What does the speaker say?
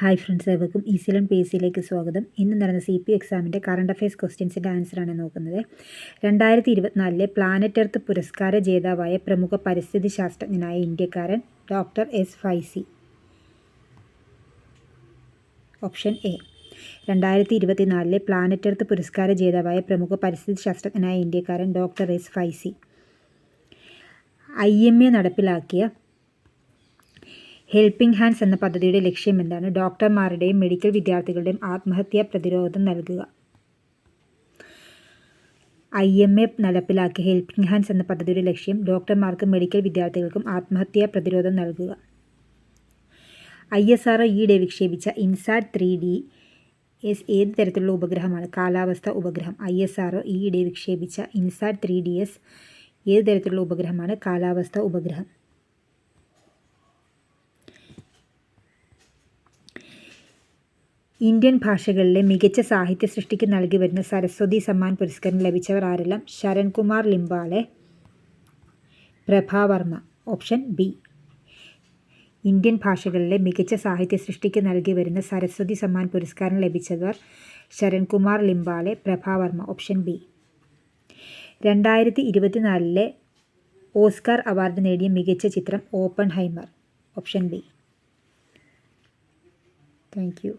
Hi friends ഏവർക്കും ഈസിലും P S സിയിലേക്ക് സ്വാഗതം. ഇന്ന് നടന്ന സി പി എക്സാമിന്റെ കറണ്ട് അഫയേഴ്സ് ക്വസ്റ്റ്യൻസിന്റെ ആൻസറാണ് നോക്കുന്നത്. രണ്ടായിരത്തി ഇരുപത്തിനാലിലെ പ്ലാനറ്റ് എർത്ത് പുരസ്കാര ജേതാവായ പ്രമുഖ പരിസ്ഥിതി ശാസ്ത്രജ്ഞനായ ഇന്ത്യക്കാരൻ doctor S Faizi. Option A രണ്ടായിരത്തി ഇരുപത്തിനാലിലെ പ്ലാനറ്റ് എർത്ത് പുരസ്കാര ജേതാവായ പ്രമുഖ പരിസ്ഥിതി ശാസ്ത്രജ്ഞനായ ഇന്ത്യക്കാരൻ doctor S Faizi. I M A നടപ്പിലാക്കിയ ഹെൽപ്പിംഗ് ഹാൻഡ്സ് എന്ന പദ്ധതിയുടെ ലക്ഷ്യം എന്താണ് ഡോക്ടർമാരുടെയും മെഡിക്കൽ വിദ്യാർത്ഥികളുടെയും ആത്മഹത്യാ പ്രതിരോധം നൽകുക? ഐ എം എ നടപ്പിലാക്കിയ ഹെൽപ്പിംഗ് ഹാൻഡ്സ് എന്ന പദ്ധതിയുടെ ലക്ഷ്യം ഡോക്ടർമാർക്കും മെഡിക്കൽ വിദ്യാർത്ഥികൾക്കും ആത്മഹത്യാ പ്രതിരോധം നൽകുക. ഐ എസ് ആർ ഈയിടെ വിക്ഷേപിച്ച ഇൻസാറ്റ് ത്രീ ഡി എസ് ഏത് തരത്തിലുള്ള ഉപഗ്രഹമാണ്? കാലാവസ്ഥ ഉപഗ്രഹം. ഐ എസ് ആർ ഈയിടെ വിക്ഷേപിച്ച ഇൻസാറ്റ് ത്രീ ഡി എസ് ഏത് തരത്തിലുള്ള ഉപഗ്രഹമാണ്? കാലാവസ്ഥ ഉപഗ്രഹം. ഇന്ത്യൻ ഭാഷകളിലെ മികച്ച സാഹിത്യ സൃഷ്ടിക്ക് നൽകി വരുന്ന സരസ്വതി സമ്മാൻ പുരസ്കാരം ലഭിച്ചവർ ആരെല്ലാം? Sharankumar Limbale Prabha Varma option B. Indian ഭാഷകളിലെ മികച്ച സാഹിത്യ സൃഷ്ടിക്ക് നൽകി വരുന്ന സരസ്വതി സമ്മാൻ പുരസ്കാരം ലഭിച്ചവർ ശരൺകുമാർ ലിംബാളെ പ്രഭാവർമ്മ ഓപ്ഷൻ ബി. രണ്ടായിരത്തി ഇരുപത്തിനാലിലെ ഓസ്കാർ അവാർഡ് നേടിയ മികച്ച ചിത്രം Oppenheimer option B. Thank you.